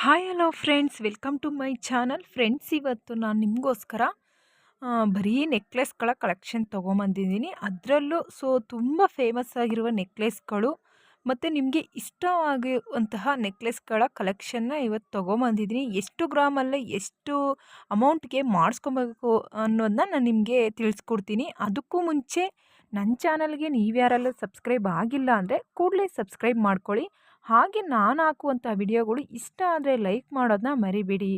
Hi hello friends welcome to my channel friends ಇವತ್ತು ನಾನು ನಿಮಗೋಸ್ಕರ ಬರೀ ನೆಕ್ಲೆಸ್ಗಳ ಕಲೆಕ್ಷನ್ ತೊಗೊಂಬಂದಿದ್ದೀನಿ. ಅದರಲ್ಲೂ ಸೊ ತುಂಬ ಫೇಮಸ್ ಆಗಿರುವ ನೆಕ್ಲೆಸ್ಗಳು ಮತ್ತು ನಿಮಗೆ ಇಷ್ಟವಾಗುವಂತಹ ನೆಕ್ಲೆಸ್ಗಳ ಕಲೆಕ್ಷನ್ನ ಇವತ್ತು ತೊಗೊಂಬಂದಿದ್ದೀನಿ. ಎಷ್ಟು ಗ್ರಾಮಲ್ಲಿ ಎಷ್ಟು ಅಮೌಂಟ್ಗೆ ಮಾಡಿಸ್ಕೊಬೇಕು ಅನ್ನೋದನ್ನ ನಾನು ನಿಮಗೆ ತಿಳಿಸ್ಕೊಡ್ತೀನಿ. ಅದಕ್ಕೂ ಮುಂಚೆ ನನ್ನ ಚಾನಲ್ಗೆ ನೀವ್ಯಾರೆಲ್ಲ ಸಬ್ಸ್ಕ್ರೈಬ್ ಆಗಿಲ್ಲ ಅಂದರೆ ಕೂಡಲೇ ಸಬ್ಸ್ಕ್ರೈಬ್ ಮಾಡ್ಕೊಳ್ಳಿ. ಹಾಗೆ ನಾನು ಹಾಕುವಂಥ ವಿಡಿಯೋಗಳು ಇಷ್ಟ ಆದರೆ ಲೈಕ್ ಮಾಡೋದನ್ನ ಮರಿಬೇಡಿ.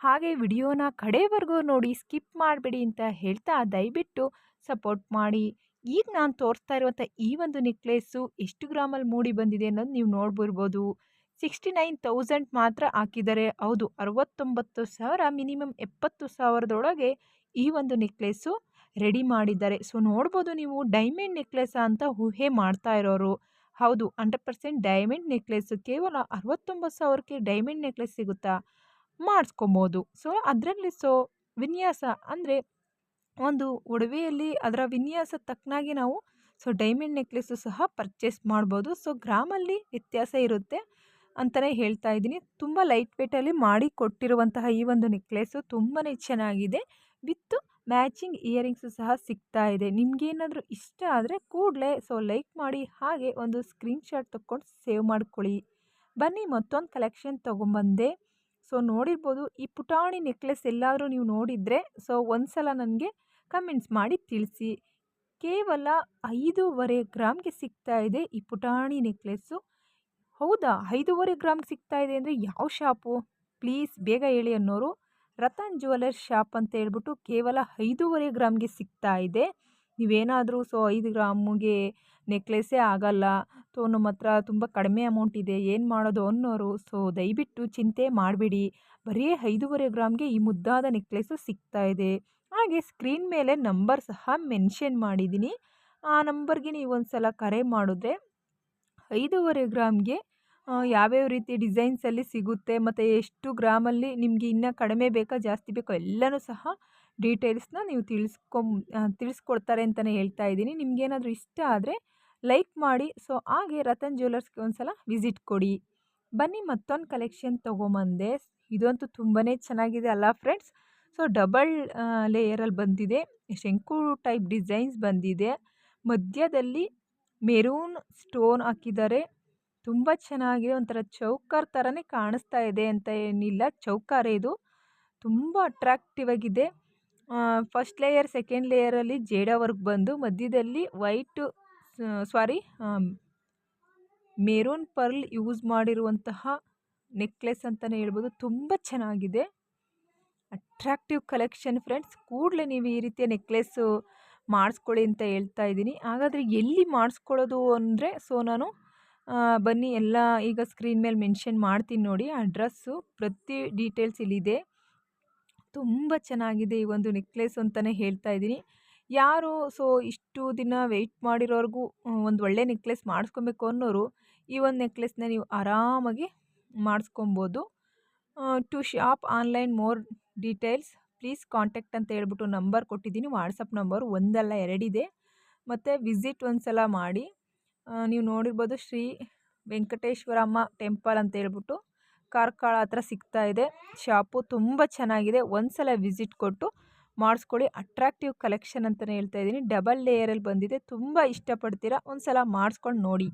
ಹಾಗೆ ವಿಡಿಯೋನ ಕಡೆವರೆಗೂ ನೋಡಿ ಸ್ಕಿಪ್ ಮಾಡಬೇಡಿ ಅಂತ ಹೇಳ್ತಾ ದಯವಿಟ್ಟು ಸಪೋರ್ಟ್ ಮಾಡಿ. ಈಗ ನಾನು ತೋರಿಸ್ತಾ ಇರುವಂಥ ಈ ಒಂದು ನೆಕ್ಲೇಸು ಎಷ್ಟು ಗ್ರಾಮಲ್ಲಿ ಮೂಡಿ ಬಂದಿದೆ ಅನ್ನೋದು ನೀವು ನೋಡ್ಬಿರ್ಬೋದು. ಸಿಕ್ಸ್ಟಿ ನೈನ್ ತೌಸಂಡ್ ಮಾತ್ರ ಹಾಕಿದ್ದಾರೆ. ಹೌದು, ಅರವತ್ತೊಂಬತ್ತು ಸಾವಿರ, ಮಿನಿಮಮ್ ಎಪ್ಪತ್ತು ಸಾವಿರದೊಳಗೆ ಈ ಒಂದು ನೆಕ್ಲೇಸು ರೆಡಿ ಮಾಡಿದ್ದಾರೆ. ಸೊ ನೋಡ್ಬೋದು ನೀವು ಡೈಮಂಡ್ ನೆಕ್ಲೆಸ್ ಅಂತ ಊಹೆ ಮಾಡ್ತಾ ಇರೋರು. ಹೌದು. ಹಂಡ್ರೆಡ್ ಪರ್ಸೆಂಟ್ ಡೈಮಂಡ್ ನೆಕ್ಲೆಸ್ಸು ಕೇವಲ ಅರವತ್ತೊಂಬತ್ತು ಸಾವಿರಕ್ಕೆ ಡೈಮಂಡ್ ನೆಕ್ಲೆಸ್ ಸಿಗುತ್ತಾ? ಮಾಡಿಸ್ಕೊಬೋದು. ಸೊ, ಅದರಲ್ಲಿ ಸೊ, ವಿನ್ಯಾಸ ಅಂದರೆ ಒಂದು ಒಡವೆಯಲ್ಲಿ ಅದರ ವಿನ್ಯಾಸ ತಕ್ಕನಾಗಿ ನಾವು ಸೊ, ಡೈಮಂಡ್ ನೆಕ್ಲೆಸ್ಸು ಸಹ ಪರ್ಚೇಸ್ ಮಾಡ್ಬೋದು. ಸೊ, ಗ್ರಾಮಲ್ಲಿ ವ್ಯತ್ಯಾಸ ಇರುತ್ತೆ ಅಂತಲೇ ಹೇಳ್ತಾ ಇದ್ದೀನಿ. ತುಂಬ ಲೈಟ್ ವೇಟಲ್ಲಿ ಮಾಡಿ ಕೊಟ್ಟಿರುವಂತಹ ಈ ಒಂದು ನೆಕ್ಲೆಸ್ಸು ತುಂಬಾ ಚೆನ್ನಾಗಿದೆ. ವಿತ್ತು ಮ್ಯಾಚಿಂಗ್ ಇಯರಿಂಗ್ಸು ಸಹ ಸಿಗ್ತಾ ಇದೆ. ನಿಮಗೇನಾದರೂ ಇಷ್ಟ ಆದರೆ ಕೂಡಲೇ ಸೊ, ಲೈಕ್ ಮಾಡಿ, ಹಾಗೆ ಒಂದು ಸ್ಕ್ರೀನ್ಶಾಟ್ ತಕ್ಕೊಂಡು ಸೇವ್ ಮಾಡ್ಕೊಳ್ಳಿ. ಬನ್ನಿ, ಮತ್ತೊಂದು ಕಲೆಕ್ಷನ್ ತೊಗೊಂಬಂದೆ. ಸೊ, ನೋಡಿರ್ಬೋದು, ಈ ಪುಟಾಣಿ ನೆಕ್ಲೆಸ್ ಎಲ್ಲಾದರೂ ನೀವು ನೋಡಿದರೆ, ಸೊ ಒಂದು ಸಲ ನನಗೆ ಕಮೆಂಟ್ಸ್ ಮಾಡಿ ತಿಳಿಸಿ. ಕೇವಲ ಐದೂವರೆ ಗ್ರಾಮ್ಗೆ ಸಿಗ್ತಾ ಇದೆ ಈ ಪುಟಾಣಿ ನೆಕ್ಲೆಸ್ಸು. ಹೌದಾ? ಐದೂವರೆ ಗ್ರಾಮ್ಗೆ ಸಿಗ್ತಾ ಇದೆ ಅಂದರೆ ಯಾವ ಶಾಪು? ಪ್ಲೀಸ್ ಬೇಗ ಹೇಳಿ ಅನ್ನೋರು. ರತನ್ ಜುವೆಲರ್ಸ್ ಶಾಪ್ ಅಂತ ಹೇಳ್ಬಿಟ್ಟು ಕೇವಲ ಐದೂವರೆ ಗ್ರಾಮ್ಗೆ ಸಿಗ್ತಾ ಇದೆ. ನೀವೇನಾದರೂ ಸೊ ಐದು ಗ್ರಾಮ್ಗೆ ನೆಕ್ಲೆಸ್ಸೇ ಆಗಲ್ಲ, ಸೊ ನಮ್ಮ ಹತ್ರ ತುಂಬ ಕಡಿಮೆ ಅಮೌಂಟ್ ಇದೆ, ಏನು ಮಾಡೋದು ಅನ್ನೋರು, ಸೊ ದಯವಿಟ್ಟು ಚಿಂತೆ ಮಾಡಬೇಡಿ. ಬರೀ ಐದೂವರೆ ಗ್ರಾಮ್ಗೆ ಈ ಮುದ್ದಾದ ನೆಕ್ಲೆಸ್ಸು ಸಿಗ್ತಾ ಇದೆ. ಹಾಗೆ ಸ್ಕ್ರೀನ್ ಮೇಲೆ ನಂಬರ್ ಸಹ ಮೆನ್ಷನ್ ಮಾಡಿದ್ದೀನಿ. ಆ ನಂಬರ್ಗೆ ನೀವು ಒಂದು ಸಲ ಕರೆ ಮಾಡಿದ್ರೆ ಐದೂವರೆ ಗ್ರಾಮ್ಗೆ ಯಾವ್ಯಾವ ರೀತಿ ಡಿಸೈನ್ಸಲ್ಲಿ ಸಿಗುತ್ತೆ, ಮತ್ತು ಎಷ್ಟು ಗ್ರಾಮಲ್ಲಿ ನಿಮಗೆ ಇನ್ನೂ ಕಡಿಮೆ ಬೇಕಾ, ಜಾಸ್ತಿ ಬೇಕೋ, ಎಲ್ಲನೂ ಸಹ ಡೀಟೇಲ್ಸ್ನ ನೀವು ತಿಳಿಸ್ಕೊಂ ತಿಳಿಸ್ಕೊಡ್ತಾರೆ ಅಂತಲೇ ಹೇಳ್ತಾ ಇದ್ದೀನಿ. ನಿಮಗೇನಾದರೂ ಇಷ್ಟ ಆದರೆ ಲೈಕ್ ಮಾಡಿ ಸೊ ಹಾಗೆ ರತನ್ ಜ್ಯುವೆಲರ್ಸ್ಗೆ ಒಂದು ಸಲ ವಿಸಿಟ್ ಕೊಡಿ. ಬನ್ನಿ, ಮತ್ತೊಂದು ಕಲೆಕ್ಷನ್ ತೊಗೊಂಬಂದೆ. ಇದಂತೂ ತುಂಬಾ ಚೆನ್ನಾಗಿದೆ ಅಲ್ಲ ಫ್ರೆಂಡ್ಸ್ ಸೊ ಡಬಲ್ ಲೇಯರಲ್ಲಿ ಬಂದಿದೆ. ಶಂಕು ಟೈಪ್ ಡಿಸೈನ್ಸ್ ಬಂದಿದೆ. ಮಧ್ಯದಲ್ಲಿ ಮೆರೂನ್ ಸ್ಟೋನ್ ಹಾಕಿದ್ದಾರೆ. ತುಂಬ ಚೆನ್ನಾಗಿದೆ ಒಂಥರ ಚೌಕಾರ್ ಥರನೇ ಕಾಣಿಸ್ತಾ ಇದೆ ಅಂತ ಏನಿಲ್ಲ. ಚೌಕಾರೇ ಇದು. ತುಂಬ ಅಟ್ರಾಕ್ಟಿವ್ ಆಗಿದೆ. ಫಸ್ಟ್ ಲೇಯರ್ ಸೆಕೆಂಡ್ ಲೇಯರಲ್ಲಿ ಜೇಡ ವರ್ಕ್ ಬಂದು, ಮಧ್ಯದಲ್ಲಿ white sorry maroon pearl use ಮಾಡಿರುವಂತಹ ನೆಕ್ಲೆಸ್ ಅಂತಲೇ ಹೇಳ್ಬೋದು. ತುಂಬ ಚೆನ್ನಾಗಿದೆ. ಅಟ್ರಾಕ್ಟಿವ್ ಕಲೆಕ್ಷನ್ ಫ್ರೆಂಡ್ಸ್ ಕೂಡಲೇ ನೀವು ಈ ರೀತಿಯ ನೆಕ್ಲೆಸ್ಸು ಮಾಡಿಸ್ಕೊಳ್ಳಿ ಅಂತ ಹೇಳ್ತಾ ಇದ್ದೀನಿ. ಹಾಗಾದರೆ ಎಲ್ಲಿ ಮಾಡಿಸ್ಕೊಳ್ಳೋದು ಅಂದರೆ ಸೊ ನಾನು ಬನ್ನಿ ಎಲ್ಲ ಈಗ ಸ್ಕ್ರೀನ್ ಮೇಲೆ ಮೆನ್ಷನ್ ಮಾಡ್ತೀನಿ ನೋಡಿ. ಅಡ್ರೆಸ್ಸು ಪ್ರತಿ ಡೀಟೇಲ್ಸ್ ಇಲ್ಲಿದೆ ತುಂಬ ಚೆನ್ನಾಗಿದೆ ಈ ಒಂದು ನೆಕ್ಲೆಸ್ ಅಂತಲೇ ಹೇಳ್ತಾ ಇದ್ದೀನಿ. ಯಾರು ಸೊ ಇಷ್ಟು ದಿನ ವೆಯ್ಟ್ ಮಾಡಿರೋರ್ಗೂ ಒಂದು ಒಳ್ಳೆ ನೆಕ್ಲೆಸ್ ಮಾಡಿಸ್ಕೊಬೇಕು ಅನ್ನೋರು ಈ ಒಂದು ನೆಕ್ಲೆಸ್ನ ನೀವು ಆರಾಮಾಗಿ ಮಾಡಿಸ್ಕೊಬೋದು. To shop online more details please contact ಅಂತ ಹೇಳ್ಬಿಟ್ಟು ನಂಬರ್ ಕೊಟ್ಟಿದ್ದೀನಿ. ವಾಟ್ಸಪ್ ನಂಬರ್ ಒಂದಲ್ಲ ಎರಡಿದೆ. ಮತ್ತು ವಿಸಿಟ್ ಒಂದು ಸಲ ಮಾಡಿ. ನೀವು ನೋಡಿರ್ಬೋದು ಶ್ರೀ ವೆಂಕಟೇಶ್ವರಮ್ಮ ಟೆಂಪಲ್ ಅಂತ ಹೇಳ್ಬಿಟ್ಟು ಕಾರ್ಕಳ ಹತ್ರ ಸಿಗ್ತಾ ಇದೆ. ಶಾಪು ತುಂಬ ಚೆನ್ನಾಗಿದೆ. ಒಂದು ಸಲ ವಿಸಿಟ್ ಕೊಟ್ಟು ಮಾಡಿಸ್ಕೊಳ್ಳಿ. ಅಟ್ರಾಕ್ಟಿವ್ ಕಲೆಕ್ಷನ್ ಅಂತಲೇ ಹೇಳ್ತಾ ಇದ್ದೀನಿ. ಡಬಲ್ ಲೇಯರಲ್ಲಿ ಬಂದಿದೆ. ತುಂಬ ಇಷ್ಟಪಡ್ತೀರಾ? ಒಂದು ಸಲ ಮಾಡಿಸ್ಕೊಂಡು ನೋಡಿ.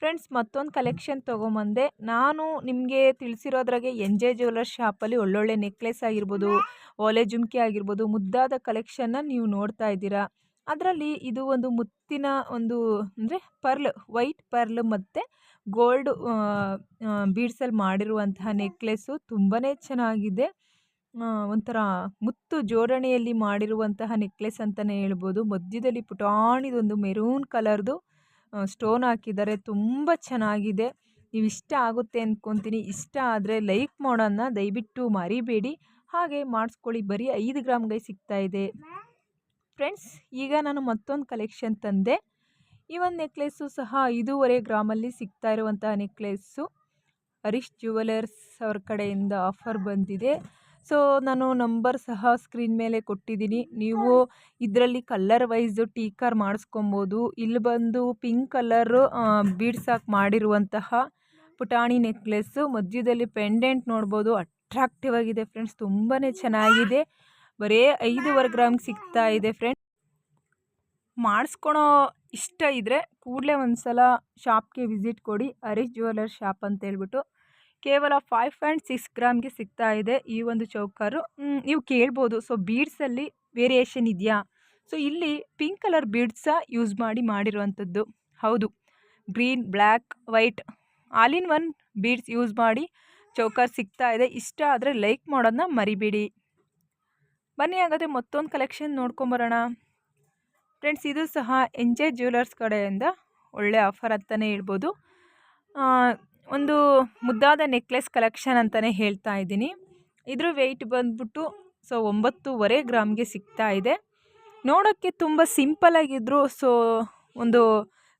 ಫ್ರೆಂಡ್ಸ್, ಮತ್ತೊಂದು ಕಲೆಕ್ಷನ್ ತೊಗೊಂಬಂದೆ. ನಾನು ನಿಮಗೆ ತಿಳಿಸಿರೋದ್ರಾಗೆ ಎನ್ ಜೆ ಜ್ಯುವೆಲರ್ಸ್ ಶಾಪಲ್ಲಿ ಒಳ್ಳೊಳ್ಳೆ ನೆಕ್ಲೆಸ್ ಆಗಿರ್ಬೋದು, ಓಲೆ ಜುಮ್ಕಿ ಆಗಿರ್ಬೋದು, ಮುದ್ದಾದ ಕಲೆಕ್ಷನ್ನ ನೀವು ನೋಡ್ತಾ ಇದ್ದೀರಾ. ಅದರಲ್ಲಿ ಇದು ಒಂದು ಮುತ್ತಿನ ಒಂದು ಅಂದರೆ ಪರ್ಲ್, ವೈಟ್ ಪರ್ಲ್ ಮತ್ತು ಗೋಲ್ಡ್ ಬೀಡ್ಸಲ್ಲಿ ಮಾಡಿರುವಂತಹ ನೆಕ್ಲೆಸ್ಸು ತುಂಬಾ ಚೆನ್ನಾಗಿದೆ. ಒಂಥರ ಮುತ್ತು ಜೋಡಣೆಯಲ್ಲಿ ಮಾಡಿರುವಂತಹ ನೆಕ್ಲೆಸ್ ಅಂತಲೇ ಹೇಳ್ಬೋದು. ಮಧ್ಯದಲ್ಲಿ ಪುಟಾಣಿದೊಂದು ಮೆರೂನ್ ಕಲರ್ದು ಸ್ಟೋನ್ ಹಾಕಿದ್ದಾರೆ. ತುಂಬ ಚೆನ್ನಾಗಿದೆ. ನೀವು ಇಷ್ಟ ಆಗುತ್ತೆ ಅಂದ್ಕೊತೀನಿ ಇಷ್ಟ ಆದರೆ ಲೈಕ್ ಮಾಡೋಣ ದಯವಿಟ್ಟು ಮರಿಬೇಡಿ. ಹಾಗೆ ಮಾಡಿಸ್ಕೊಳ್ಳಿ. ಬರೀ ಐದು ಗ್ರಾಮ್ಗೆ ಸಿಗ್ತಾ ಇದೆ. ಫ್ರೆಂಡ್ಸ್, ಈಗ ನಾನು ಮತ್ತೊಂದು ಕಲೆಕ್ಷನ್ ತಂದೆ. ಈ ಒಂದು ನೆಕ್ಲೆಸ್ಸು ಸಹ ಐದೂವರೆ ಗ್ರಾಮಲ್ಲಿ ಸಿಗ್ತಾ ಇರುವಂತಹ ನೆಕ್ಲೆಸ್ಸು. ಹರೀಶ್ ಜ್ಯುವೆಲರ್ಸ್ ಅವ್ರ ಕಡೆಯಿಂದ ಆಫರ್ ಬಂದಿದೆ. ಸೊ, ನಾನು ನಂಬರ್ ಸಹ ಸ್ಕ್ರೀನ್ ಮೇಲೆ ಕೊಟ್ಟಿದ್ದೀನಿ. ನೀವು ಇದರಲ್ಲಿ ಕಲ್ಲರ್ ವೈಸು ಟೀಕರ್ ಮಾಡಿಸ್ಕೊಬೋದು. ಇಲ್ಲಿ ಬಂದು ಪಿಂಕ್ ಕಲರು ಬೀಡ್ಸ್ ಹಾಕಿ ಮಾಡಿರುವಂತಹ ಪುಟಾಣಿ ನೆಕ್ಲೆಸ್ಸು. ಮಧ್ಯದಲ್ಲಿ ಪೆಂಡೆಂಟ್ ನೋಡ್ಬೋದು. ಅಟ್ರಾಕ್ಟಿವ್ ಆಗಿದೆ ಫ್ರೆಂಡ್ಸ್ ತುಂಬಾ ಚೆನ್ನಾಗಿದೆ. ಬರೀ ಐದೂವರೆ ಗ್ರಾಮ್ಗೆ ಸಿಗ್ತಾ ಇದೆ ಫ್ರೆಂಡ್ ಮಾಡಿಸ್ಕೊಳೋ ಇಷ್ಟ ಇದ್ದರೆ ಕೂಡಲೇ ಒಂದು ಸಲ ಶಾಪ್ಗೆ ವಿಸಿಟ್ ಕೊಡಿ. ಹರೀಶ್ ಜ್ಯುವೆಲ್ಲರ್ ಶಾಪ್ ಅಂತ ಹೇಳ್ಬಿಟ್ಟು. ಕೇವಲ ಫೈವ್ ಆ್ಯಂಡ್ ಸಿಕ್ಸ್ ಗ್ರಾಮ್ಗೆ ಸಿಗ್ತಾ ಇದೆ ಈ ಒಂದು ಚೌಕಾರು. ನೀವು ಕೇಳ್ಬೋದು. ಸೊ ಬೀಡ್ಸಲ್ಲಿ ವೇರಿಯೇಷನ್ ಇದೆಯಾ? ಸೊ ಇಲ್ಲಿ ಪಿಂಕ್ ಕಲರ್ ಬೀಡ್ಸ ಯೂಸ್ ಮಾಡಿ ಮಾಡಿರುವಂಥದ್ದು. ಹೌದು. Green black white all in one beads use ಮಾಡಿ ಚೌಕಾರ್ ಸಿಗ್ತಾ ಇದೆ. ಇಷ್ಟ ಆದರೆ ಲೈಕ್ ಮಾಡೋದನ್ನ ಮರಿಬೇಡಿ. ಬನ್ನಿ ಹಾಗಾದರೆ ಮತ್ತೊಂದು ಕಲೆಕ್ಷನ್ ನೋಡ್ಕೊಂಬರೋಣ ಫ್ರೆಂಡ್ಸ್ ಇದು ಸಹ ಎಂಜಾಯ್ ಜ್ಯುವೆಲರ್ಸ್ ಕಡೆಯಿಂದ ಒಳ್ಳೆ ಆಫರ್ ಅಂತಲೇ ಹೇಳ್ಬೋದು. ಒಂದು ಮುದ್ದಾದ ನೆಕ್ಲೆಸ್ ಕಲೆಕ್ಷನ್ ಅಂತಲೇ ಹೇಳ್ತಾ ಇದ್ದೀನಿ. ಇದ್ರ ವೆಯ್ಟ್ ಬಂದ್ಬಿಟ್ಟು ಸೊ ಒಂಬತ್ತೂವರೆ ಗ್ರಾಮ್ಗೆ ಸಿಗ್ತಾ ಇದೆ. ನೋಡೋಕ್ಕೆ ತುಂಬ ಆಗಿದ್ರು ಸೊ ಒಂದು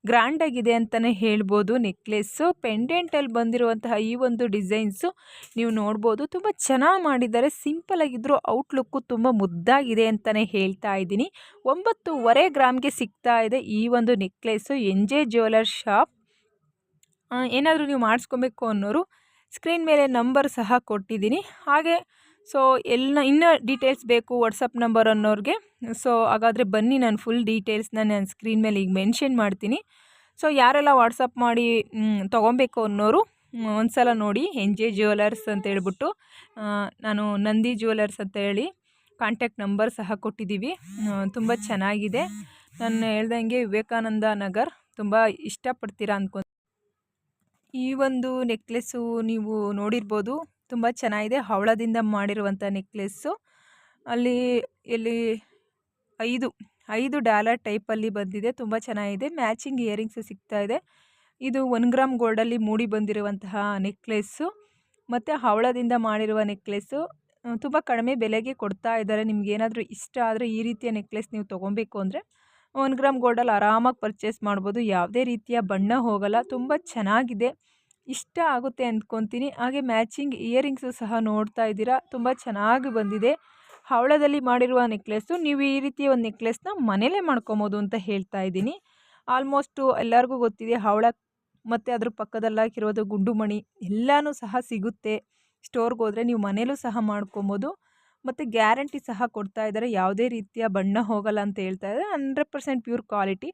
ಗ್ರ್ಯಾಂಡಾಗಿದೆ ಅಂತಲೇ ಹೇಳ್ಬೋದು. ನೆಕ್ಲೆಸ್ಸು ಪೆಂಡೆಂಟಲ್ಲಿ ಬಂದಿರುವಂತಹ ಈ ಒಂದು ಡಿಸೈನ್ಸು ನೀವು ನೋಡ್ಬೋದು. ತುಂಬ ಚೆನ್ನಾಗಿ ಮಾಡಿದ್ದಾರೆ. ಸಿಂಪಲಾಗಿದ್ದರೂ ಔಟ್ಲುಕ್ಕು ತುಂಬ ಮುದ್ದಾಗಿದೆ ಅಂತಲೇ ಹೇಳ್ತಾ ಇದ್ದೀನಿ. ಒಂಬತ್ತುವರೆ ಗ್ರಾಮ್ಗೆ ಸಿಗ್ತಾ ಇದೆ ಈ ಒಂದು necklace. N J jeweller shop. ಏನಾದರೂ ನೀವು ಮಾಡಿಸ್ಕೊಬೇಕು ಅನ್ನೋರು ಸ್ಕ್ರೀನ್ ಮೇಲೆ ನಂಬರ್ ಸಹ ಕೊಟ್ಟಿದ್ದೀನಿ. ಹಾಗೆ ಸೊ ಎಲ್ಲ, ಇನ್ನೂ ಡೀಟೇಲ್ಸ್ ಬೇಕು ವಾಟ್ಸಪ್ ನಂಬರ್ ಅನ್ನೋರಿಗೆ. ಸೊ ಹಾಗಾದರೆ ಬನ್ನಿ, ನಾನು ಫುಲ್ ಡೀಟೇಲ್ಸ್ನ ನಾನು ಸ್ಕ್ರೀನ್ ಮೇಲೆ ಈಗ ಮೆನ್ಷನ್ ಮಾಡ್ತೀನಿ. ಸೊ ಯಾರೆಲ್ಲ ವಾಟ್ಸಪ್ ಮಾಡಿ ತೊಗೊಬೇಕು ಅನ್ನೋರು ಒಂದು ಸಲ ನೋಡಿ. ಎನ್ ಜೆ ಜ್ಯುವೆಲರ್ಸ್ ಅಂತ ಹೇಳ್ಬಿಟ್ಟು ನಾನು ನಂದಿ ಜ್ಯುವೆಲರ್ಸ್ ಅಂತ ಹೇಳಿ ಕಾಂಟ್ಯಾಕ್ಟ್ ನಂಬರ್ ಸಹ ಕೊಟ್ಟಿದ್ದೀವಿ. ತುಂಬ ಚೆನ್ನಾಗಿದೆ. ನಾನು ಹೇಳ್ದಂಗೆ ವಿವೇಕಾನಂದ ನಗರ್, ತುಂಬ ಇಷ್ಟಪಡ್ತೀರಾ ಅಂದ್ಕೊಂಡು ಈ ಒಂದು ನೆಕ್ಲೆಸ್ಸು ನೀವು ನೋಡಿರ್ಬೋದು. ತುಂಬ ಚೆನ್ನಾಗಿದೆ ಹವಳದಿಂದ ಮಾಡಿರುವಂಥ ನೆಕ್ಲೆಸ್ಸು ಅಲ್ಲಿ, ಇಲ್ಲಿ ಐದು ಐದು ಡಾಲರ್ ಟೈಪಲ್ಲಿ ಬಂದಿದೆ, ತುಂಬ ಚೆನ್ನಾಗಿದೆ. ಮ್ಯಾಚಿಂಗ್ ಇಯರಿಂಗ್ಸು ಸಿಗ್ತಾ ಇದೆ. ಇದು ಒನ್ ಗ್ರಾಮ್ ಗೋಲ್ಡಲ್ಲಿ ಮೂಡಿ ಬಂದಿರುವಂತಹ ನೆಕ್ಲೆಸ್ಸು ಮತ್ತು ಹವಳದಿಂದ ಮಾಡಿರುವ ನೆಕ್ಲೆಸ್ಸು ತುಂಬ ಕಡಿಮೆ ಬೆಲೆಗೆ ಕೊಡ್ತಾ ಇದ್ದಾರೆ. ನಿಮ್ಗೇನಾದರೂ ಇಷ್ಟ ಆದರೆ ಈ ರೀತಿಯ ನೆಕ್ಲೆಸ್ ನೀವು ತೊಗೊಬೇಕು ಅಂದರೆ ಒನ್ ಗ್ರಾಮ್ ಗೋಲ್ಡಲ್ಲಿ ಆರಾಮಾಗಿ ಪರ್ಚೇಸ್ ಮಾಡ್ಬೋದು. ಯಾವುದೇ ರೀತಿಯ ಬಣ್ಣ ಹೋಗಲ್ಲ. ತುಂಬ ಚೆನ್ನಾಗಿದೆ. ಇಷ್ಟ ಆಗುತ್ತೆ ಅಂದ್ಕೊತೀನಿ. ಹಾಗೆ ಮ್ಯಾಚಿಂಗ್ ಇಯರಿಂಗ್ಸು ಸಹ ನೋಡ್ತಾ ಇದ್ದೀರಾ. ತುಂಬ ಚೆನ್ನಾಗಿ ಬಂದಿದೆ. ಹವಳದಲ್ಲಿ ಮಾಡಿರುವ ನೆಕ್ಲೆಸ್ಸು ನೀವು ಈ ರೀತಿಯ ಒಂದು ನೆಕ್ಲೆಸ್ನ ಮನೇಲೇ ಮಾಡ್ಕೊಬೋದು ಅಂತ ಹೇಳ್ತಾ ಇದ್ದೀನಿ. ಆಲ್ಮೋಸ್ಟು ಎಲ್ಲರಿಗೂ ಗೊತ್ತಿದೆ, ಹವಳ ಮತ್ತು ಅದ್ರ ಪಕ್ಕದಲ್ಲಾಕಿರೋದು ಗುಂಡುಮಣಿ ಗುಂಡು ಮಣಿ ಎಲ್ಲನೂ ಸಹ ಸಿಗುತ್ತೆ. ಸ್ಟೋರ್ಗೆ ಹೋದರೆ ನೀವು ಮನೇಲೂ ಸಹ ಮಾಡ್ಕೊಬೋದು. ಮತ್ತು ಗ್ಯಾರಂಟಿ ಸಹ ಕೊಡ್ತಾ ಇದ್ದಾರೆ. ಯಾವುದೇ ರೀತಿಯ ಬಣ್ಣ ಹೋಗಲ್ಲ ಅಂತ ಹೇಳ್ತಾ ಇದ್ದಾರೆ. Hundred percent pure quality.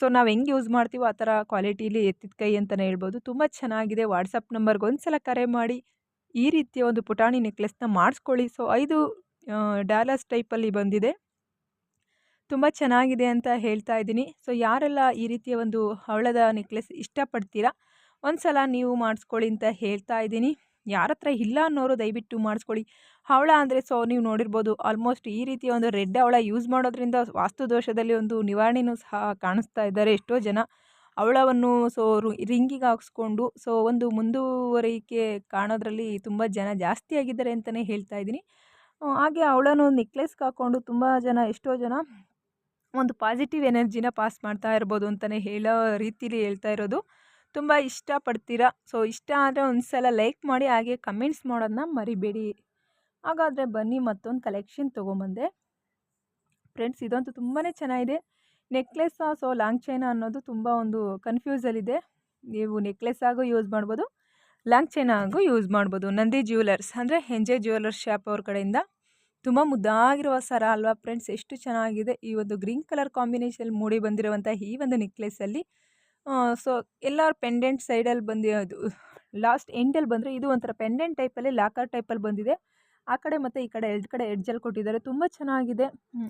So, ನಾವು ಹೆಂಗೆ ಯೂಸ್ ಮಾಡ್ತೀವೋ ಆ ಥರ ಕ್ವಾಲಿಟೀಲಿ ಎತ್ತಿದ ಕೈ ಅಂತಲೇ ಹೇಳ್ಬೋದು. ತುಂಬ ಚೆನ್ನಾಗಿದೆ. ವಾಟ್ಸಪ್ ನಂಬರ್ಗೆ ಒಂದು ಸಲ ಕರೆ ಮಾಡಿ. ಈ ರೀತಿಯ ಒಂದು ಪುಟಾಣಿ ನೆಕ್ಲೆಸ್ನ ಮಾಡಿಸ್ಕೊಳ್ಳಿ. ಸೊ, ಐದು ಡಾಲರ್ಸ್ ಟೈಪಲ್ಲಿ ಬಂದಿದೆ. ತುಂಬ ಚೆನ್ನಾಗಿದೆ ಅಂತ ಹೇಳ್ತಾ ಇದ್ದೀನಿ. ಸೊ, ಯಾರೆಲ್ಲ ಈ ರೀತಿಯ ಒಂದು ಹವಳದ ನೆಕ್ಲೆಸ್ ಇಷ್ಟಪಡ್ತೀರಾ ಒಂದು ಸಲ ನೀವು ಮಾಡಿಸ್ಕೊಳ್ಳಿ ಅಂತ ಹೇಳ್ತಾ ಇದ್ದೀನಿ. ಯಾರ ಹತ್ರ ಇಲ್ಲ ಅನ್ನೋರು ದಯವಿಟ್ಟು ಮಾಡಿಸ್ಕೊಳ್ಳಿ. ಅವಳ ಅಂದರೆ ಸೊ, ನೀವು ನೋಡಿರ್ಬೋದು ಆಲ್ಮೋಸ್ಟ್ ಈ ರೀತಿಯ ಒಂದು ರೆಡ್ ಅವಳ ಯೂಸ್ ಮಾಡೋದ್ರಿಂದ ವಾಸ್ತು ದೋಷದಲ್ಲಿ ಒಂದು ನಿವಾರಣೆಯೂ ಸಹ ಕಾಣಿಸ್ತಾ ಇದ್ದಾರೆ ಎಷ್ಟೋ ಜನ. ಅವಳವನ್ನು ಸೊ ರಿಂಗಿಗೆ ಹಾಕ್ಸ್ಕೊಂಡು ಸೊ, ಒಂದು ಮುಂದುವರಿಕೆ ಕಾಣೋದ್ರಲ್ಲಿ ತುಂಬ ಜನ ಜಾಸ್ತಿ ಆಗಿದ್ದಾರೆ ಅಂತಲೇ ಹೇಳ್ತಾ ಇದ್ದೀನಿ. ಹಾಗೆ ಅವಳನ್ನು ನೆಕ್ಲೆಸ್ಗೆ ಹಾಕ್ಕೊಂಡು ತುಂಬ ಜನ, ಎಷ್ಟೋ ಜನ ಒಂದು ಪಾಸಿಟಿವ್ ಎನರ್ಜಿನ ಪಾಸ್ ಮಾಡ್ತಾ ಇರ್ಬೋದು ಅಂತಲೇ ಹೇಳೋ ರೀತಿಲಿ ಹೇಳ್ತಾ ಇರೋದು. ತುಂಬ ಇಷ್ಟಪಡ್ತೀರಾ? ಸೊ ಇಷ್ಟ ಆದರೆ ಒಂದು ಸಲ ಲೈಕ್ ಮಾಡಿ ಹಾಗೆ ಕಮೆಂಟ್ಸ್ ಮಾಡೋದನ್ನ ಮರಿಬೇಡಿ. ಹಾಗಾದರೆ ಬನ್ನಿ ಮತ್ತೊಂದು ಕಲೆಕ್ಷನ್ ತೊಗೊಂಬಂದೆ. ಫ್ರೆಂಡ್ಸ್ ಇದಂತೂ ತುಂಬಾ ಚೆನ್ನಾಗಿದೆ. ನೆಕ್ಲೆಸ್ ಸೊ ಲಾಂಗ್ ಚೈನ ಅನ್ನೋದು ತುಂಬ ಒಂದು ಕನ್ಫ್ಯೂಸಲ್ಲಿದೆ ನೀವು ನೆಕ್ಲೆಸ್ ಆಗು ಯೂಸ್ ಮಾಡ್ಬೋದು ಲಾಂಗ್ ಚೈನ ಆಗೋ ಯೂಸ್ ಮಾಡ್ಬೋದು. ನಂದಿ ಜ್ಯುವೆಲರ್ಸ್ ಅಂದರೆ ಹೆಂಜೆ ಜ್ಯುವೆಲರ್ಸ್ ಶಾಪ್ ಅವ್ರ ಕಡೆಯಿಂದ. ತುಂಬ ಮುದ್ದಾಗಿರುವ ಸರ ಅಲ್ವಾ ಫ್ರೆಂಡ್ಸ್ ಎಷ್ಟು ಚೆನ್ನಾಗಿದೆ. ಈ ಒಂದು ಗ್ರೀನ್ ಕಲರ್ ಕಾಂಬಿನೇಷನ್ ಮೂಡಿ ಬಂದಿರುವಂಥ ಈ ಒಂದು ನೆಕ್ಲೆಸಲ್ಲಿ ಸೊ ಎಲ್ಲರ ಪೆಂಡೆಂಟ್ ಸೈಡಲ್ಲಿ ಬಂದಿರೋದು ಲಾಸ್ಟ್ ಎಂಡಲ್ಲಿ ಬಂದರೆ ಇದು ಒಂಥರ ಪೆಂಡೆಂಟ್ ಟೈಪಲ್ಲಿ ಲಾಕರ್ ಟೈಪಲ್ಲಿ ಬಂದಿದೆ. ಆ ಕಡೆ ಮತ್ತು ಈ ಕಡೆ ಎರಡು ಕಡೆ ಎಡ್ಜಲ್ಲಿ ಕೊಟ್ಟಿದ್ದಾರೆ. ತುಂಬ ಚೆನ್ನಾಗಿದೆ.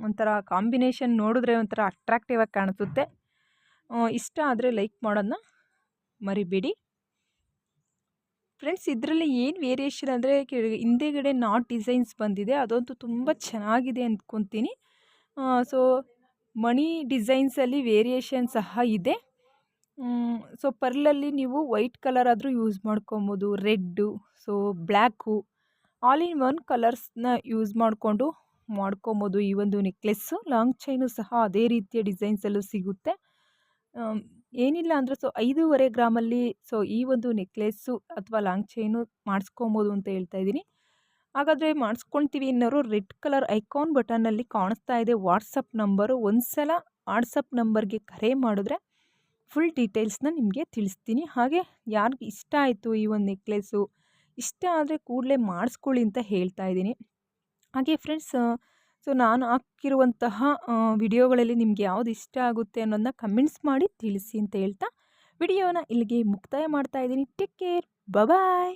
ಒಂಥರ ಕಾಂಬಿನೇಷನ್ ನೋಡಿದ್ರೆ ಒಂಥರ ಅಟ್ರಾಕ್ಟಿವ್ ಆಗಿ ಕಾಣಿಸುತ್ತೆ. ಇಷ್ಟ ಆದರೆ ಲೈಕ್ ಮಾಡೋದನ್ನ ಮರಿಬೇಡಿ. ಫ್ರೆಂಡ್ಸ್ ಇದರಲ್ಲಿ ಏನು ವೇರಿಯೇಷನ್ ಅಂದರೆ ಹಿಂದೆಗಡೆ ನಾಟ್ ಡಿಸೈನ್ಸ್ ಬಂದಿದೆ. ಅದಂತೂ ತುಂಬ ಚೆನ್ನಾಗಿದೆ ಅಂದ್ಕೊತೀನಿ ಸೊ ಮಣಿ ಡಿಸೈನ್ಸಲ್ಲಿ ವೇರಿಯೇಷನ್ ಸಹ ಇದೆ. ಸೊ ಪರ್ಲಲ್ಲಿ ನೀವು ವೈಟ್ ಕಲರ್ ಆದರೂ ಯೂಸ್ ಮಾಡ್ಕೊಬೋದು, red, so black, all in one ಕಲರ್ಸ್ನ use ಮಾಡಿಕೊಂಡು ಮಾಡ್ಕೊಬೋದು ಈ ಒಂದು ನೆಕ್ಲೆಸ್ಸು. ಲಾಂಗ್ ಚೈನು ಸಹ ಅದೇ ರೀತಿಯ ಡಿಸೈನ್ಸಲ್ಲೂ ಸಿಗುತ್ತೆ. ಏನಿಲ್ಲ ಅಂದರೆ ಸೊ ಐದೂವರೆ ಗ್ರಾಮಲ್ಲಿ ಸೊ ಈ ಒಂದು ನೆಕ್ಲೆಸ್ಸು ಅಥವಾ ಲಾಂಗ್ ಚೈನು ಮಾಡಿಸ್ಕೊಬೋದು ಅಂತ ಹೇಳ್ತಾ ಇದ್ದೀನಿ. ಹಾಗಾದರೆ ಮಾಡಿಸ್ಕೊಳ್ತೀವಿ ಅನ್ನೋರು ರೆಡ್ ಕಲರ್ ಐಕಾನ್ ಬಟನ್ನಲ್ಲಿ ಕಾಣಿಸ್ತಾ ಇದೆ ವಾಟ್ಸಪ್ ನಂಬರು. ಒಂದು ಸಲ ವಾಟ್ಸಪ್ ನಂಬರ್ಗೆ ಕರೆ ಮಾಡಿದ್ರೆ ಫುಲ್ ಡೀಟೇಲ್ಸ್ನ ನಿಮಗೆ ತಿಳಿಸ್ತೀನಿ. ಹಾಗೆ ಯಾರಿಗೆ ಇಷ್ಟ ಆಯಿತು ಈ ಒಂದು ನೆಕ್ಲೆಸ್ಸು ಇಷ್ಟ ಆದರೆ ಕೂಡಲೇ ಮಾಡಿಸ್ಕೊಳ್ಳಿ ಅಂತ ಹೇಳ್ತಾ ಇದ್ದೀನಿ. ಹಾಗೆ ಫ್ರೆಂಡ್ಸ್ ಸೊ ನಾನು ಹಾಕಿರುವಂತಹ ವಿಡಿಯೋಗಳಲ್ಲಿ ನಿಮಗೆ ಯಾವ್ದು ಇಷ್ಟ ಆಗುತ್ತೆ ಅನ್ನೋದನ್ನ ಕಮೆಂಟ್ಸ್ ಮಾಡಿ ತಿಳಿಸಿ ಅಂತ ಹೇಳ್ತಾ, ವಿಡಿಯೋನ ಇಲ್ಲಿಗೆ ಮುಕ್ತಾಯ ಮಾಡ್ತಾ ಇದ್ದೀನಿ. Take care bye